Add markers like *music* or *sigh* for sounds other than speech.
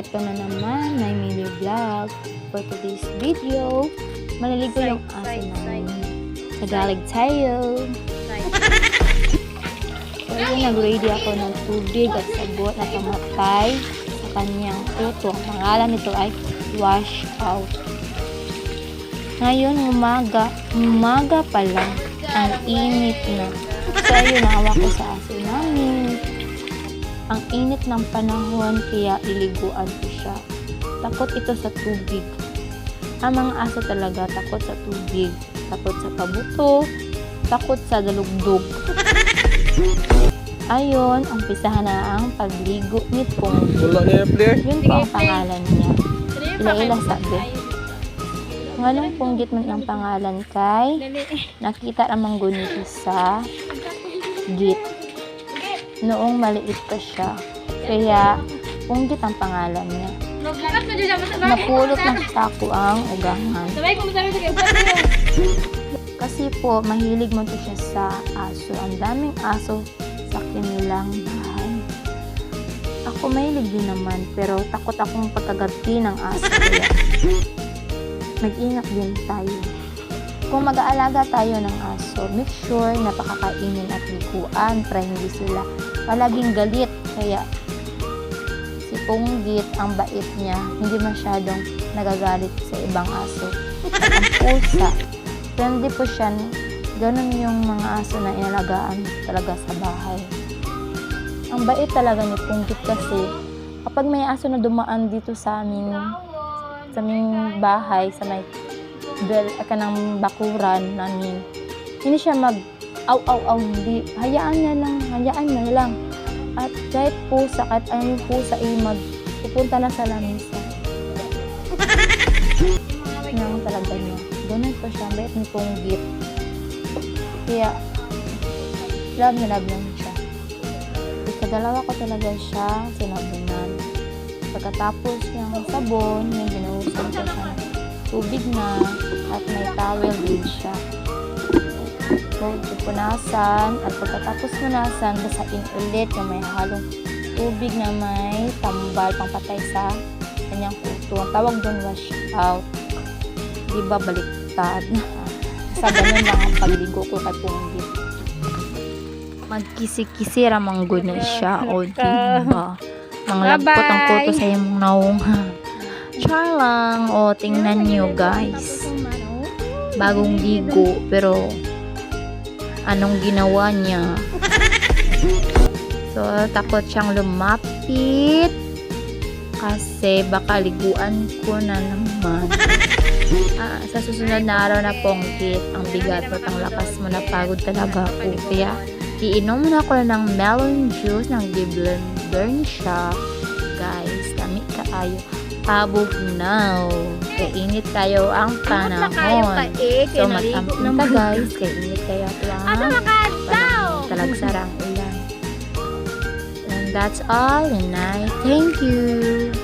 Ito na naman, my mini vlog. For today's video, maliligo yung aso namin. Nagalig tayo. So, yun, nag-ready ako ng tubig at sabon at pamatay sa kanyang puto. Ang pangalan nito ay wash out. Ngayon, umaga, umaga pa lang, ang init na. So, ayun, naawa ko sa aso namin. Ang init ng panahon, kaya iliguan ko siya. Takot ito sa tubig. Ang mga aso talaga takot sa tubig. Takot sa pabuto. Takot sa dalugdog. *laughs* Ayun, umpisahan na ang pagligo ni Pong. Wala niya player. Yun po ang pangalan niya. Ila-ila sabi. Nganong punggit man ang pangalan kay nakita namang gunito sa git. Noong maliit pa siya. Kaya punggit ang pangalan niya. Napulot ng sako ang ugangan. Kasi po, mahilig mo siya sa aso. Ang daming aso sa kanilang bahay. Ako mahilig din naman, pero takot akong pagkagabi ng aso. Kaya *laughs* mag-ingat din tayo. Kung mag-aalaga tayo ng aso, make sure na pakakainin at liguan para hindi sila palaging galit. Kaya si Punggit, ang bait niya, hindi masyadong nagagalit sa ibang aso. Ang pusa, friendly po siya. Ganun yung mga aso na inalagaan talaga sa bahay. Ang bait talaga ni Punggit kasi kapag may aso na dumaan dito sa amin, sa aming bahay, sa may bel, aka ng bakuran namin, hindi siya mag aw aw aw hindi. Hayaan niya lang hayaan niya lang. At kahit pusa kahit ano yung pusa ay mag pupunta na sa lamisa nang *laughs* talaga niya. Ganun pa siya bait ni Punggit kaya love na love lang siya. Ikadalawa ko talaga siya sinabunan pagkatapos niyang sabon tubig na at may towel din siya So, pupunasan at pagkatapos punasan, basain ulit yung may halong tubig na may tambal pangpatay sa kanyang kuto. Ang tawag doon wash out. Di ba baliktad? *laughs* sa ganun lang ang pagligo ko kay Punggit. Magkisi-kisi ramang na siya. O, di ba? Mga lagpot ang kuto sa iyong naong. Lang. O, tingnan nyo guys. Bagong ligo. Pero, anong ginawa niya. *laughs* So, takot siyang lumapit kasi baka liguan ko na naman. *laughs* Ah, sa susunod na araw na ponggit, ang bigat mo, ang lakas mo, napagod talaga ako. Kaya, iinom na ako ng melon juice ng giblender ni siya. Guys, kami kaayo. Pabog now. Kaya init kayo ang panahon. So, mag-ampun ka guys. Kaya init kayo at lang. Makadaw? Talagsarang ulan. And that's all. And I thank you.